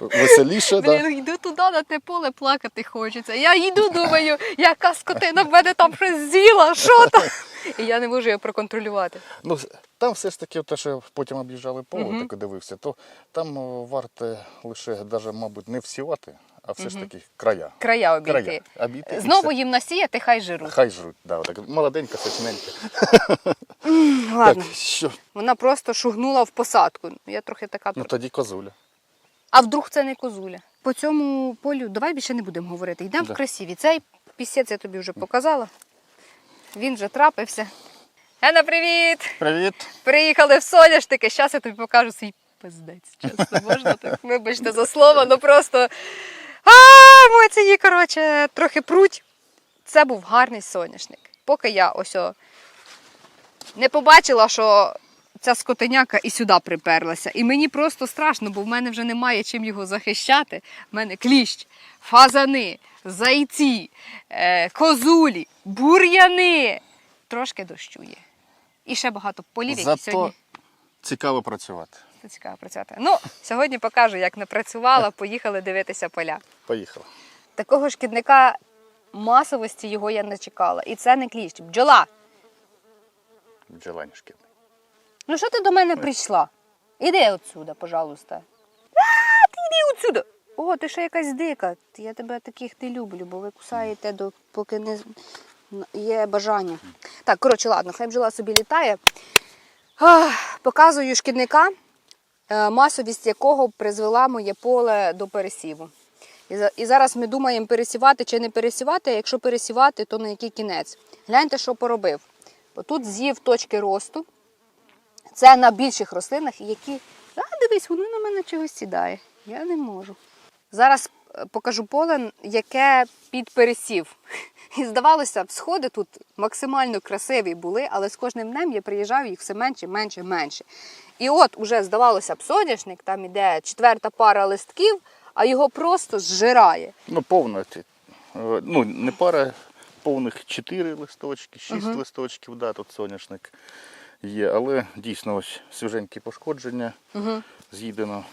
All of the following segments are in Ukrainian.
веселіше. да. Блін, йду туди на те поле плакати хочеться. Я йду, думаю, яка скотина в мене там щось з'їла, що там? І я не можу його проконтролювати. Ну, там все ж таки, те, що потім об'їжджали поле, Мгм. так дивився, то там варто лише, даже, мабуть, не всівати, а все ж таки края. Края обійти. Края. Обійти Знову їм насіяти, хай жируть. Хай жруть, да, отак, молоденька, сочненька. Ладно. Так, що? Вона просто шугнула в посадку. Я трохи така. Ну тоді козуля. А вдруг це не козуля? По цьому полю давай більше не будемо говорити. Йдемо Да. в красиві. Цей пісець я тобі вже показала. Він вже трапився. Гена, привіт! Привіт. Приїхали в соняшники. Зараз я тобі покажу свій пиздець. Чесно, можна так? Вибачте за слово, ну просто. А, емоції, коротше, трохи пруть. Це був гарний соняшник. Поки я ось о не побачила, що ця скотиняка і сюди приперлася. І мені просто страшно, бо в мене вже немає чим його захищати. В мене кліщ, фазани, зайці, е, козулі, бур'яни. Трошки дощує. І ще багато полів, які Зато сьогодні цікаво працювати. це цікаво працювати. Ну, сьогодні покажу, як не працювала. Поїхали дивитися поля. Поїхали. Такого шкідника масовості його я не чекала. І це не кліщ, бджола. Бджоланішки. Ну що ти до мене прийшла? Іди отсюда, пожалуйста. А, ти йди отсюда. О, ти ще якась дика. Я тебе таких не люблю, бо ви кусаєте, до, поки не є бажання. Так, коротше, ладно, хай бджола собі літає. Ах, Показую шкідника, е, масовість якого призвела моє поле до пересіву. І зараз ми думаємо, пересівати чи не пересівати. а Якщо пересівати, то на який кінець. Гляньте, що поробив. Отут з'їв точки росту. Це на більших рослинах, які. А, дивись, воно на мене чогось сідає. Я не можу. Зараз е, покажу поле, яке під пересів. І здавалося сходи тут максимально красиві були, але з кожним днем я приїжджав їх все менше, менше, менше. І от уже здавалося б, соняшник, там іде четверта пара листків, а його просто зжирає. Ну, повна. е, Ну, не пара, повних 4 листочки, 6 листочків, да, тут соняшник є, але дійсно ось свіженькі пошкодження Угу. з'їдено.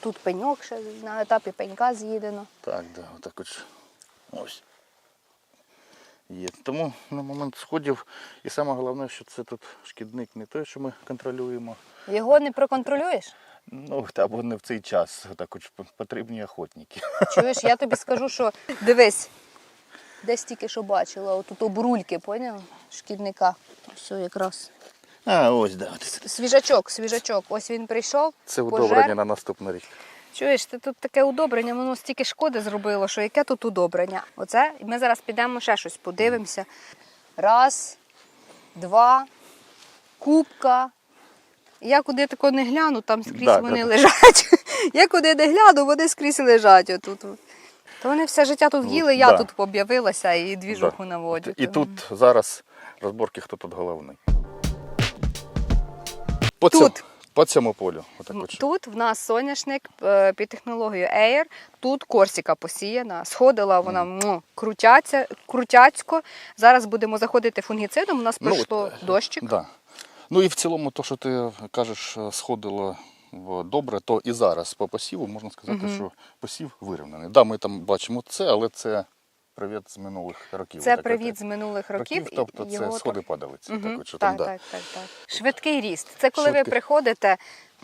Тут пеньок ще на етапі пенька з'їдено. Так, да, отак от. Ось. Є. Тому на момент сходів, і саме головне, що це тут шкідник не той, що ми контролюємо. Його не проконтролюєш? Ну, або не в цей час. Так от потрібні охотники. Чуєш, я тобі скажу, що дивись, десь тільки що бачила, отут обрульки, поняв? Шкідника. Все якраз. А, ось, да. Свіжачок, свіжачок. Ось він прийшов. Це пожер. удобрення на наступний рік. Чуєш, ти тут таке удобрення, воно стільки шкоди зробило, що яке тут удобрення? Оце і ми зараз підемо ще щось подивимося. Раз, два, кубка. Я куди тако не гляну, там скрізь Да, вони да, да. лежать. Я куди не гляну, вони скрізь лежать отут. То вони все життя тут їли, я да. тут об'явилася і двіжуху Да. наводю. І тут зараз розборки, хто тут головний. По Тут. По цьому полю. Отак от. Тут в нас соняшник е, під технологією Air, тут корсіка посіяна. Сходила вона му, крутяця, крутяцько. Зараз будемо заходити фунгіцидом. У нас Ну, пройшло от, е, дощик. Да. Ну і в цілому, то, що ти кажеш, е, сходило в- добре, то і зараз по посіву можна сказати, що посів вирівняний. Да, ми там бачимо це, але це привіт з минулих років. Це Отак от. привіт з минулих років. і Тобто це сходи падалиці. Мгм, Так, що так, там, да. так, так, так. Швидкий ріст. Це коли ви приходите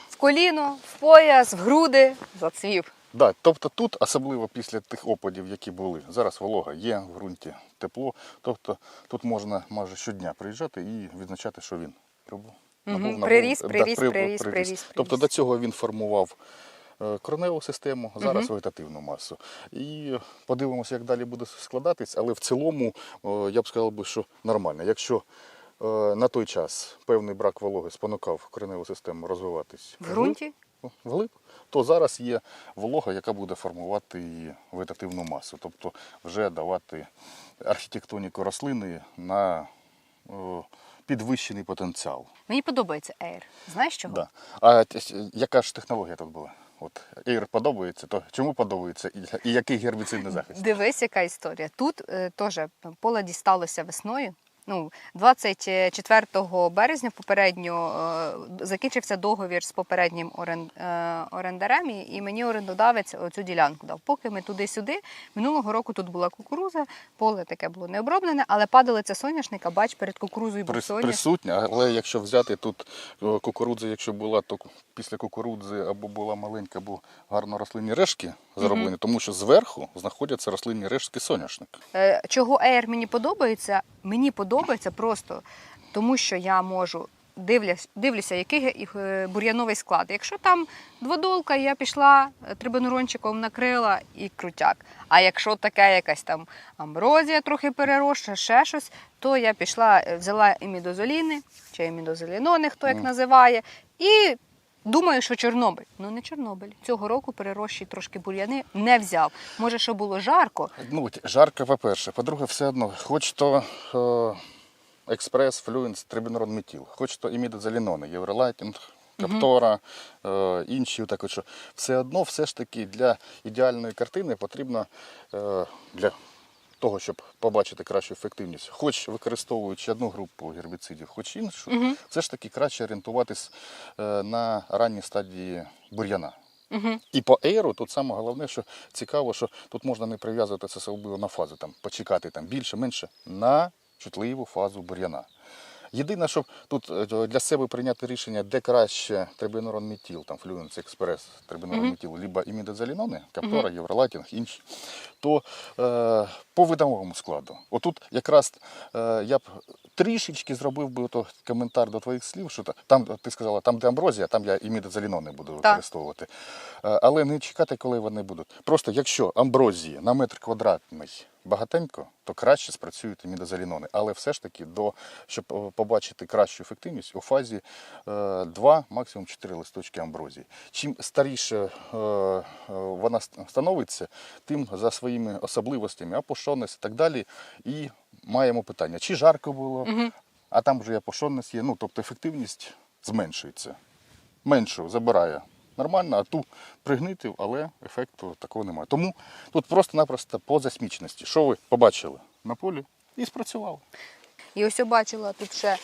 в коліно, в пояс, в груди, зацвів. Да, тобто тут, особливо після тих опадів, які були, зараз волога є в ґрунті, тепло. Тобто тут можна майже щодня приїжджати і відзначати, що він прибув. Мгм, набув- набув- приріс, да, приріс, прибув, приріс, приріс, Тобто до цього він формував е, кореневу систему, зараз вегетативну масу. І подивимося, як далі буде складатись, але в цілому е, я б сказав би, що нормально. Якщо е, на той час певний брак вологи спонукав кореневу систему розвиватись В ґрунті? вглиб, то зараз є волога, яка буде формувати і вегетативну масу, тобто вже давати архітектоніку рослини на підвищений потенціал. Мені подобається Air. Знаєш чого? Да. А яка ж технологія тут була? От ір подобається, то чому подобається і, і який гербіцидний захист? Дивись, яка історія. Тут е, теж поле дісталося весною. Ну, 24 березня попередньо е, закінчився договір з попереднім е, орендарем, і- мені орендодавець цю ділянку дав. Поки ми туди-сюди, минулого року тут була кукуруза, поле таке було не оброблене, але падалиця соняшника, бач, перед кукурузою був соняшник. Присутня, але якщо взяти тут е, кукурудза, якщо була, то після кукурудзи або була маленька, або гарно рослинні решки зароблені, тому що зверху знаходяться рослинні рештки соняшника. Е, Чого Air мені подобається? Мені подобається просто тому, що я можу дивлясь, дивлюся, який е, бур'яновий склад. Якщо там дводолка, я пішла е, трибонурончиком накрила і крутяк. А якщо таке якась там амброзія трохи переросша, ще щось, то я пішла, е, взяла імідозоліни чи імідозолінони, хто як називає, і Думаю, що Чорнобиль. Ну не Чорнобиль. Цього року перерощий трошки бур'яни не взяв. Може, що було жарко, Ну, жарко, по-перше. По-друге, все одно, хоч то е, експрес, флюенс, трибінорон метіл, хоч то імідозалінони, євролайтінг, каптора, е, інші, Також що. Все одно, все ж таки, для ідеальної картини потрібно е, для того, щоб побачити кращу ефективність, хоч використовуючи одну групу гербіцидів, хоч іншу, угу. все ж таки краще орієнтуватись е, на ранній стадії бур'яна. Угу. І по ейру тут саме головне, що цікаво, що тут можна не прив'язуватися особливо на фазу, там, почекати там, більше, менше, на чутливу фазу бур'яна. Єдине, що тут е, для себе прийняти рішення, де краще трибінорон метіл, там Флюенс Експрес, трибінорон метіл, либо імідозалінони, каптора, Євролатінг, інші, то е, по видовому складу. Отут якраз е, я б трішечки зробив би ото коментар до твоїх слів, що там ти сказала, там де амброзія, там я імідозалінони буду використовувати. Е, Але не чекати, коли вони будуть. Просто якщо амброзії на метр квадратний багатенько, то краще спрацюють імідозалінони. Але все ж таки, до, щоб е, побачити кращу ефективність, у фазі 2, максимум 4 листочки амброзії. Чим старіше е, е, вона становиться, тим за своїми особливостями, опушеність і так далі. І маємо питання, чи жарко було, а там вже і опушеність є, ну тобто ефективність зменшується меншу забирає нормально, а ту пригнитив, але ефекту такого немає. Тому тут просто-напросто по засміченості. Що ви побачили на полі і спрацювало. І ось я бачила тут ще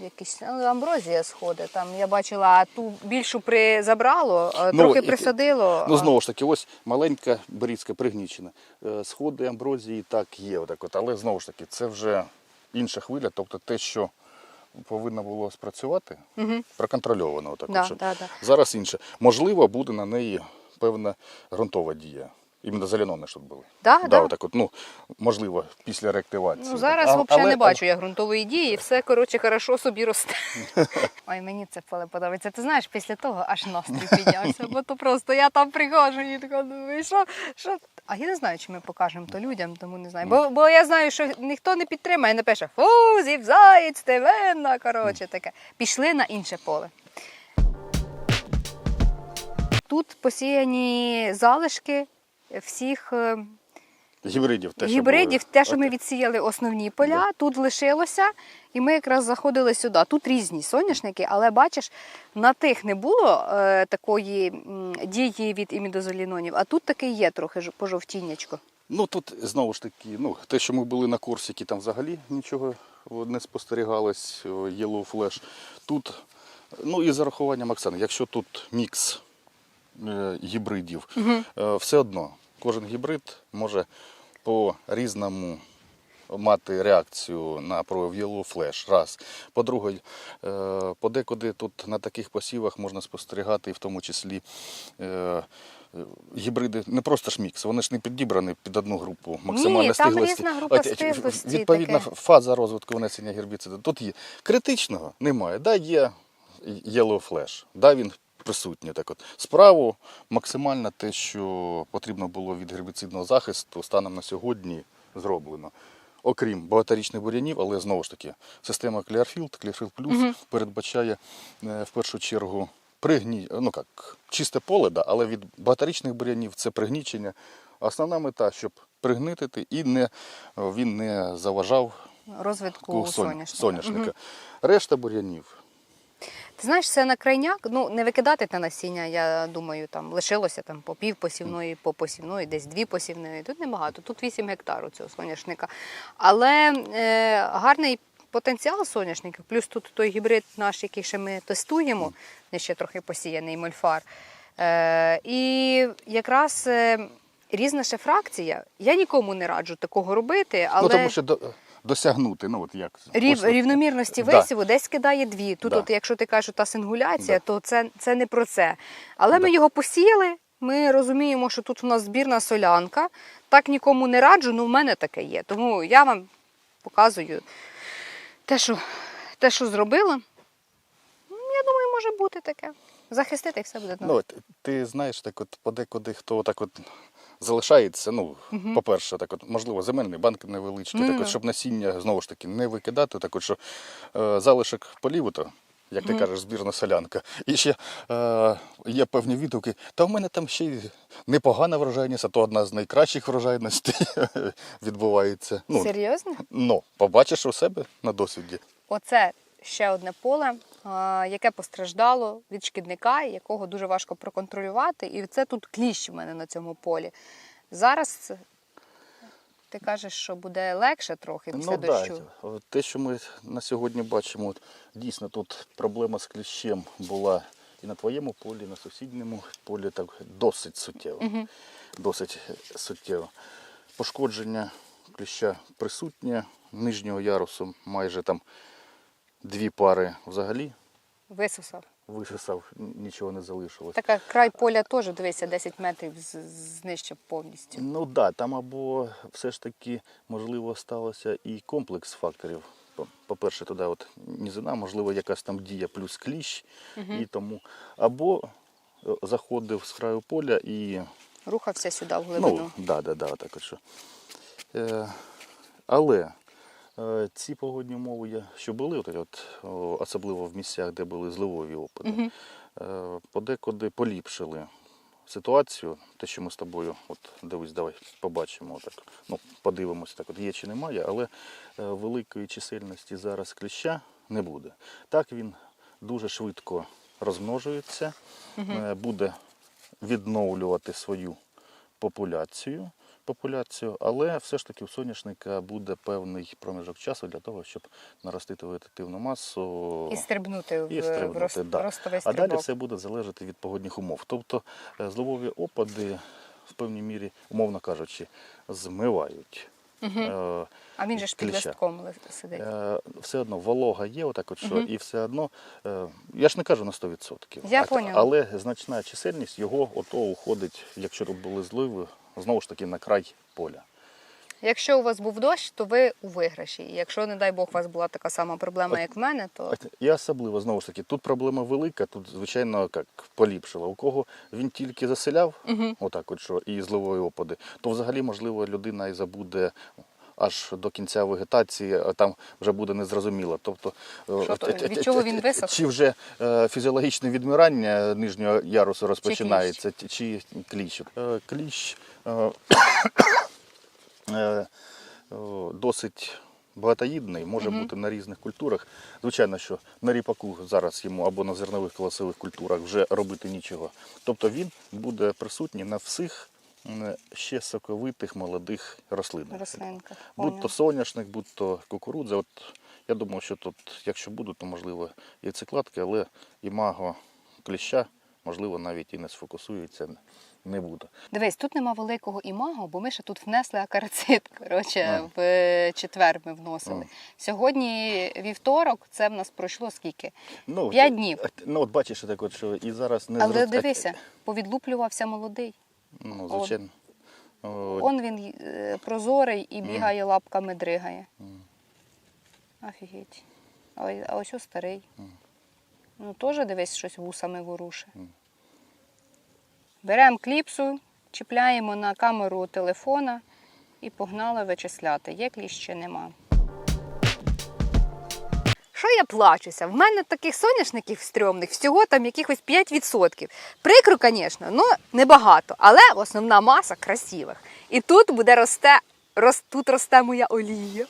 якісь ну, амброзія сходить. Там я бачила, а ту більшу при забрало, Ну, трохи і- присадило. Ну знову ж таки, ось маленька берізка пригнічена. Е, Сходи амброзії так є, отак от, але знову ж таки, це вже інша хвиля, тобто те, що повинно було спрацювати, Мгм. проконтрольовано. Отак, Да, да, да. Зараз інше. Можливо, буде на неї певна ґрунтова дія. Іменно зеленони, щоб були. Да, да, да. Отак от, ну, можливо, після реактивації. Ну, зараз А- взагалі але- не бачу я ґрунтової дії, і все коротше хорошо собі росте. Ой, мені це поле подобається. Ти знаєш, після того аж настрій піднявся, бо то просто я там приходжу і така думаю, що, що. А я не знаю, чи ми покажемо то людям, тому не знаю. Бо, бо я знаю, що ніхто не підтримає, не пише фу, зівзаєць, ти винна, коротше таке. Пішли на інше поле. Тут посіяні залишки всіх е, Гібридів. Те, що гібридів, були. те, що ми відсіяли основні поля, тут лишилося, і ми якраз заходили сюди. Тут різні соняшники, але бачиш, на тих не було е, такої м, дії від імідозолінонів, а тут таки є трохи пожовтіннячко. Ну тут знову ж таки, ну, те, що ми були на Корсіки, там взагалі нічого не спостерігалось, Yellow Flash. Тут, ну і з зарахуванням Оксани, якщо тут мікс гібридів, е, все одно кожен гібрид може по різному мати реакцію на прояв Yellow Flash. Раз. По-друге, е, подекуди тут на таких посівах можна спостерігати, і в тому числі е, е, гібриди не просто ж мікс, вони ж не підібрані під одну групу максимальної там стиглості. різна група е, стиглості, Відповідна таке. фаза розвитку внесення гербіциду. Тут є критичного немає. Да, є Yellow Flash, да, він присутній. Так от. Справу максимально те, що потрібно було від гербіцидного захисту, станом на сьогодні зроблено. Окрім багаторічних бур'янів, але знову ж таки, система Clearfield, Clearfield Plus передбачає е, в першу чергу пригні... ну, як, чисте поле, да, але від багаторічних бур'янів це пригнічення. Основна мета, щоб пригнитити і не, він не заважав Розвитку такого сон- соняшника. соняшника. Решта бур'янів Ти знаєш, це на крайняк, ну не викидати те насіння, я думаю, там лишилося там по пів посівної, по посівної, десь дві посівної. Тут небагато, тут 8 гектар у цього соняшника. Але е, гарний потенціал соняшників, плюс тут той гібрид наш, який ще ми тестуємо, ще трохи посіяний мольфар. Е, і якраз е, різна ще фракція. Я нікому не раджу такого робити, але Ну тому що досягнути, ну от як Рів, ось- рівномірності Да. висіву десь кидає дві. Тут, Да. от, якщо ти кажеш, та сингуляція, Да. то це, це не про це. Але ми його посіяли. Ми розуміємо, що тут у нас збірна солянка. Так нікому не раджу, але в мене таке є. Тому я вам показую те, що, те, що зробила. Я думаю, може бути таке. Захистити і все буде. Ну, от, ти знаєш, так от подекуди хто так от залишається. Ну, по-перше, так от, можливо, земельний банк невеличкий, так Ну-ну. от, щоб насіння знову ж таки не викидати, так от, що е, залишок поліву, то, як ти кажеш, збірна солянка. І ще е, є певні відгуки, та в мене там ще й непогана врожайність, а то одна з найкращих врожайностей відбувається. Ну, Серйозно? ну, побачиш у себе на досвіді. Оце ще одне поле, яке постраждало від шкідника, якого дуже важко проконтролювати. І це тут кліщ в мене на цьому полі. Зараз ти кажеш, що буде легше трохи після Ну, дощу. да, те, що ми на сьогодні бачимо, от, дійсно тут проблема з кліщем була і на твоєму полі, і на сусідньому полі так досить суттєво. Досить суттєво. Пошкодження кліща присутнє, нижнього ярусу майже там дві пари взагалі Висосав. висосав, нічого не залишилось. Така край поля теж, дивися, 10 метрів знищив повністю. Ну так, да, там або все ж таки, можливо, сталося і комплекс факторів. По- По-перше, туди от нізина, можливо, якась там дія плюс кліщ, і тому. Або е, заходив з краю поля і. Рухався сюди в глибину. Ну, да, да, да, так от що. Е, але ці погодні умови, що були, от, от, особливо в місцях, де були зливові опади, е, подекуди поліпшили ситуацію. Те, що ми з тобою, от дивись, давай побачимо, так, ну, подивимося, так, от є чи немає, але е, великої чисельності зараз кліща не буде. Так він дуже швидко розмножується, е, буде відновлювати свою популяцію, популяцію, але все ж таки у соняшника буде певний проміжок часу для того, щоб наростити вегетативну масу. І стрибнути в, І в рост, да. ростовий А далі все буде залежати від погодних умов. Тобто е, зливові опади в певній мірі, умовно кажучи, змивають. е, А він же ж під листком сидить. Е, Все одно волога є, отак от що, і все одно, е, я ж не кажу на 100%, Я а- але значна чисельність його ото уходить, якщо тут були зливи, знову ж таки на край поля. Якщо у вас був дощ, то ви у виграші. І якщо, не дай Бог, у вас була така сама проблема, як в мене, то І особливо, знову ж таки, тут проблема велика, тут, звичайно, як поліпшила. У кого він тільки заселяв, отак от що, і зливові опади, то взагалі, можливо, людина і забуде. Аж до кінця вегетації, а там вже буде незрозуміло. Тобто, е, Що то, т- від чого він висох? Чи вже е, фізіологічне відмирання нижнього ярусу розпочинається, чи, чи кліщ. Е, кліщ е, е, досить багатоїдний, може бути на різних культурах. Звичайно, що на ріпаку зараз йому або на зернових колосових культурах вже робити нічого. Тобто він буде присутній на всіх ще соковитих молодих рослинка. Будь то соняшник, будь то кукурудза. От я думаю, що тут, якщо будуть, то можливо і цикладки, але імаго кліща, можливо, навіть і не сфокусується, не буде. Дивись, тут нема великого імаго, бо ми ще тут внесли акарацит. Коротше, А. в е, четвер ми вносили. А. Сьогодні вівторок, це в нас пройшло скільки? Ну, П'ять днів. Ну, от бачиш, так от, що і зараз не Але зрост- дивися, повідлювався молодий. Ну, звичайно. О, Он він е, прозорий і бігає лапками дригає. Офігеть. А ось- А ось ось старий. Ну теж дивись, щось вусами ворушить. Беремо кліпсу, чіпляємо на камеру телефона і погнали вичисляти. Є кліщ чи нема. Що я плачуся? В мене таких соняшників стрьомних всього там якихось 5%. Прикро, звісно, ну небагато, але основна маса красивих. І тут буде росте, рос, тут росте моя олія.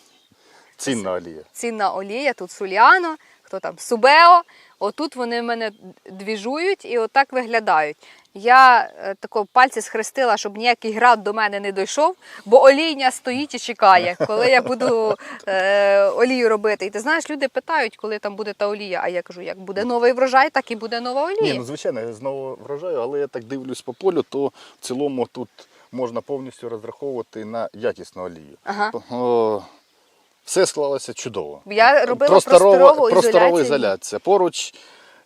Цінна олія. Цінна олія, тут суліано, хто там субео. Отут вони в мене двіжують і отак виглядають. Я е, тако пальці схрестила, щоб ніякий град до мене не дійшов, бо олійня стоїть і чекає, коли я буду е, олію робити. І ти знаєш, люди питають, коли там буде та олія. А я кажу, як буде новий врожай, так і буде нова олія. Ні, ну звичайно, я знову вражаю, але я так дивлюсь по полю, то в цілому тут можна повністю розраховувати на якісну олію. Ага. Все склалося чудово. Я робила просторову просторова ізоляцію. ізоляція. Поруч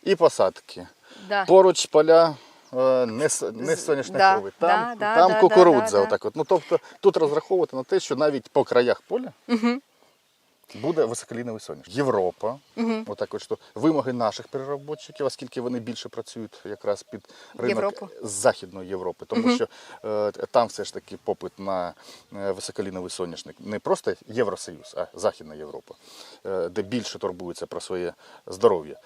і посадки. Да. Поруч поля е, не, не соняшникові, да, там, да, там да, кукурудза. да, да. Отак от. Ну, тобто тут розраховувати на те, що навіть по краях поля Угу. Буде високоліновий соняшник. Європа, Угу. отак от, що вимоги наших переробітчиків, оскільки вони більше працюють якраз під ринок Європу. з Західної Європи, тому угу. що е, там все ж таки попит на е, високоліновий соняшник не просто Євросоюз, а Західна Європа, де більше турбуються про своє здоров'я.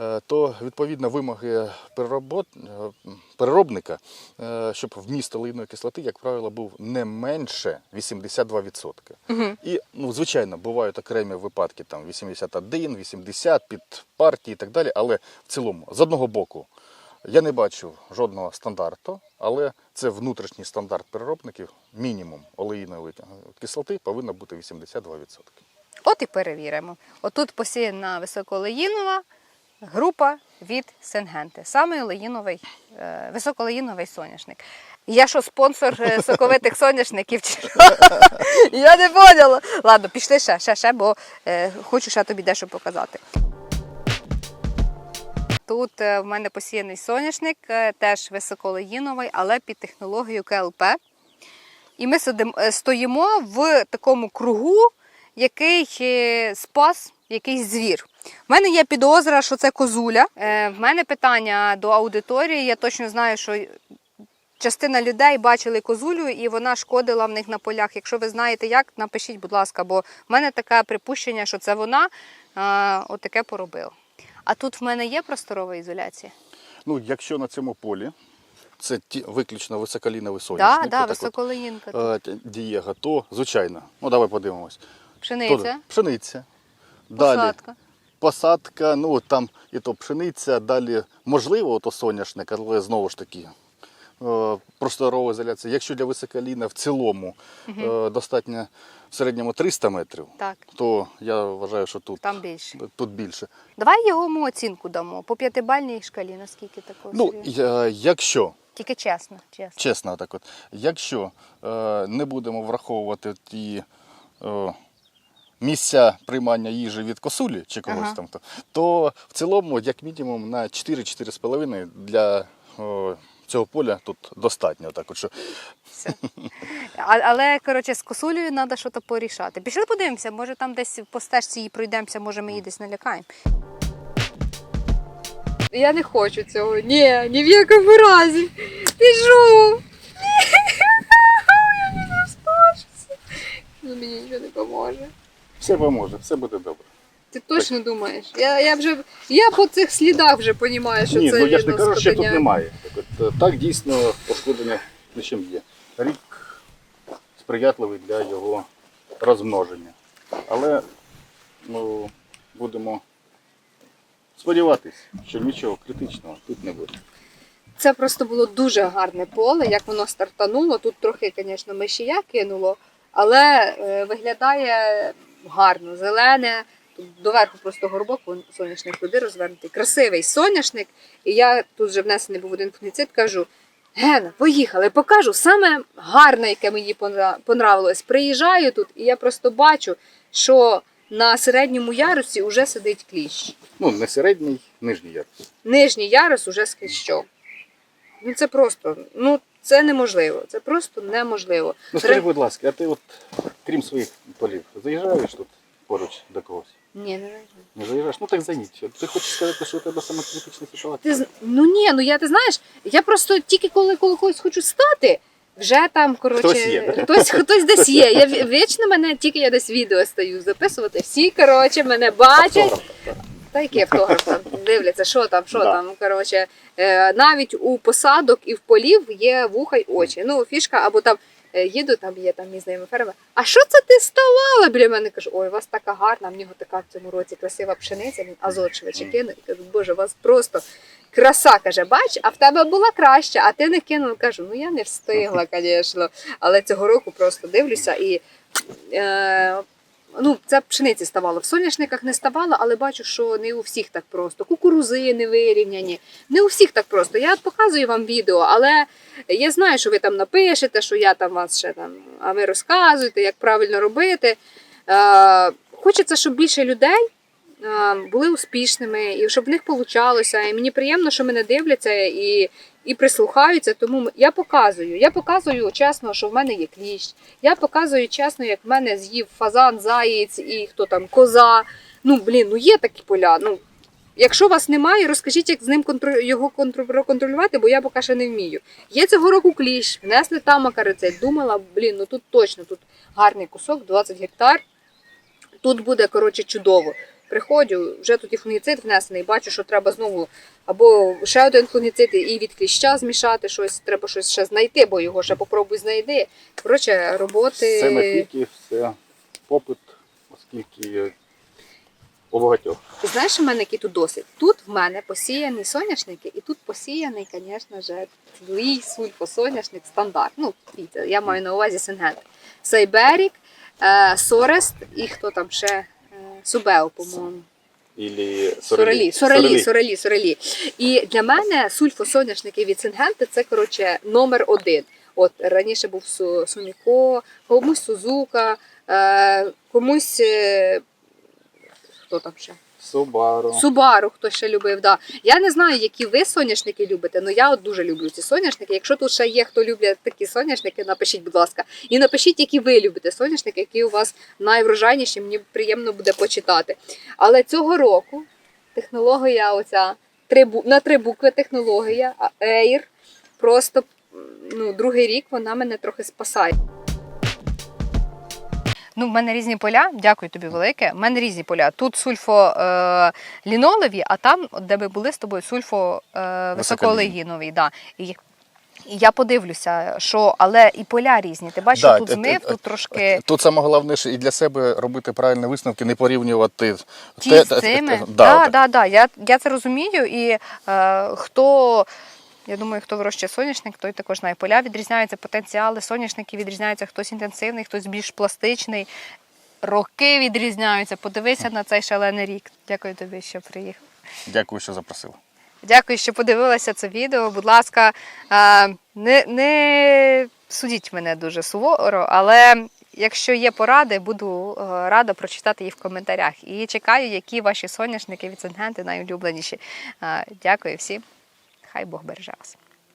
Е, то відповідно вимоги е, переробника, е, щоб вміст олійної кислоти, як правило, був не менше 82%. Угу. І, ну, звичайно, бувають окремі випадки, там 81, 80 під партії і так далі. Але в цілому, з одного боку, я не бачу жодного стандарту, але це внутрішній стандарт переробників. Мінімум олеїнової кислоти повинно бути 82%. От і перевіримо. Отут посіяна високолеїнова група від Сенгенти. Саме олеїновий, е, високолеїновий соняшник. Я що, спонсор е, соковитих соняшників? Я не поняла. Ладно, пішли ще, ще, ще, бо е, хочу ще тобі дещо показати. Тут в мене посіяний соняшник, теж високолеїновий, але під технологією КЛП. І ми стоїмо в такому кругу, який е, спас якийсь звір. У мене є підозра, що це козуля. Е, В мене питання до аудиторії. Я точно знаю, що частина людей бачили козулю і вона шкодила в них на полях. Якщо ви знаєте як, напишіть, будь ласка, бо в мене таке припущення, що це вона е, отаке поробила. А тут в мене є просторова ізоляція? Ну, якщо на цьому полі це ті, виключно високоліновий соняшник, да, да, т- дієга, то звичайно. Ну давай подивимось. Пшениця, То- пшениця. Далі посадка. ну там і то пшениця, далі можливо, то соняшник, але знову ж таки. е, Просторова ізоляція. Якщо для високоліна в цілому е, достатньо в середньому 300 метрів, Так, то я вважаю, що тут, там більше. тут більше. Давай його ми оцінку дамо по п'ятибальній шкалі, наскільки такого Ну, я- якщо Тільки чесно, чесно. чесно, так от, якщо е, не будемо враховувати ті е, місця приймання їжі від косулі чи когось Ага. там, то, то в цілому, як мінімум, на 4-4,5 для е, цього поля тут достатньо. Так от, що, Все. А, але, коротше, з косулею треба щось порішати. Пішли подивимося, може там десь по стежці її пройдемося, може ми її десь налякаємо. Я не хочу цього. Ні, ні в якому разі. Піжу. Я не розпашуся. Ну, мені нічого не поможе. Все поможе, все буде добре. Ти точно думаєш? Я, я вже я по цих слідах вже розумію, що Ні, це ну я ж не кажу, що тут немає. Так, от, е, так дійсно пошкодження лишим є. Рік сприятливий для його розмноження. Але ну, будемо сподіватися, що нічого критичного тут не буде. Це просто було дуже гарне поле, як воно стартануло. Тут трохи, звісно, мишія кинуло, але е, виглядає гарно, зелене. Тут доверху просто горбок, соняшник туди розвернутий. Красивий соняшник. І я тут вже внесений був один фунгіцид, кажу: Гена, поїхали, покажу саме гарне, яке мені понравилось. Приїжджаю тут, і я просто бачу, що на середньому ярусі вже сидить кліщ. Ну, не середній, нижній ярус. Нижній ярус уже з кліщом. Ну це просто, ну це неможливо. Це просто неможливо. Ну скажи, будь ласка, а ти от, крім своїх полів, заїжджаєш тут поруч до когось? Ні, не знаю. Не заїжджаєш? Ну так заїдь. Ти хочеш сказати, що у тебе саме критична Ти ситуація? з- ну ні, ну я ти знаєш, я просто тільки коли коли когось хочу стати, вже там коротше Хтось є, хтось, хтось десь є. Я вічно мене тільки я десь відео стаю записувати. Всі коротше мене бачать. Та який автограф там дивляться, що там, що Да. там. Коротше, е, навіть у посадок і в полів є вуха й очі. Ну, фішка, або там Е, Їду, там є там мій знайомий фермер. А що це ти ставала біля мене? Кажу, ой, у вас така гарна, в нього така в цьому році красива пшениця, він азот швидше кине. Кажу, боже, у вас просто краса, каже, бач, а в тебе була краща, а ти не кинув. Кажу, ну я не встигла, звісно. Але цього року просто дивлюся і. Е, Ну, це пшениці ставало. В соняшниках не ставало, але бачу, що не у всіх так просто. Кукурузи не вирівняні. Не у всіх так просто. Я показую вам відео, але я знаю, що ви там напишете, що я там вас ще там, а ви розказуєте, як правильно робити. Е, хочеться, щоб більше людей е, були успішними і щоб в них получалося. І мені приємно, що мене дивляться і, і прислухаються. Тому я показую. Я показую чесно, що в мене є кліщ. Я показую чесно, як в мене з'їв фазан, заєць і хто там коза. Ну блін, ну є такі поля. Ну Якщо вас немає, розкажіть, як з ним контр... його контр... проконтролювати, бо я поки ще не вмію. Є цього року кліщ, внесли там макарицет. Думала, блін, ну тут точно тут гарний кусок, 20 гектар. Тут буде коротше чудово. Приходжу, вже тут і фунгіцид внесений, бачу, що треба знову або ще один фунгіцид і від кліща змішати щось, треба щось ще знайти, бо його ще попробуй знайди. Коротше, роботи. Все на піки, все попит, оскільки у багатьох. Ти знаєш, у мене який тут досвід? Тут в мене посіяні соняшники, і тут посіяний, звісно ж, твій сульфосоняшник стандарт. Ну, я маю на увазі Сингент. Сайберік, е, Сорест і хто там ще? Субео, по-моєму. Ілі Сорелі, сорелі, сорелі, сорелі. І для мене сульфосоняшники від Сингенти це коротше номер один. От раніше був Су- Суміко, комусь Сузука, е, комусь е, хто там ще? Субару. Субару, хто ще любив. Да. Я не знаю, які ви соняшники любите, але я от дуже люблю ці соняшники. Якщо тут ще є, хто люблять такі соняшники, напишіть, будь ласка. І напишіть, які ви любите соняшники, які у вас найврожайніші, мені приємно буде почитати. Але цього року технологія оця три, на три букви технологія Air, просто ну, другий рік вона мене трохи спасає. Ну, в мене різні поля. Дякую тобі велике. В мене різні поля. Тут сульфо е, лінолеві, а там, де ми були з тобою, сульфо е, високолегінові. Да. І, я подивлюся, що але і поля різні. Ти бачиш, Да, тут те- змив, тут трошки. Тут саме головне що і для себе робити правильні висновки, не порівнювати Ті те- з те- цими. те- Да, да, да, да, Я, я це розумію. І е, хто, я думаю, хто вирощує соняшник, той також знає. Поля відрізняються, потенціали соняшники відрізняються, хтось інтенсивний, хтось більш пластичний. Роки відрізняються. Подивися на цей шалений рік. Дякую тобі, що приїхав. Дякую, що запросили. Дякую, що подивилася це відео. Будь ласка, не, не судіть мене дуже суворо, але якщо є поради, буду е, рада прочитати їх в коментарях. І чекаю, які ваші соняшники від найулюбленіші. Дякую всім. Хай Бог береже вас.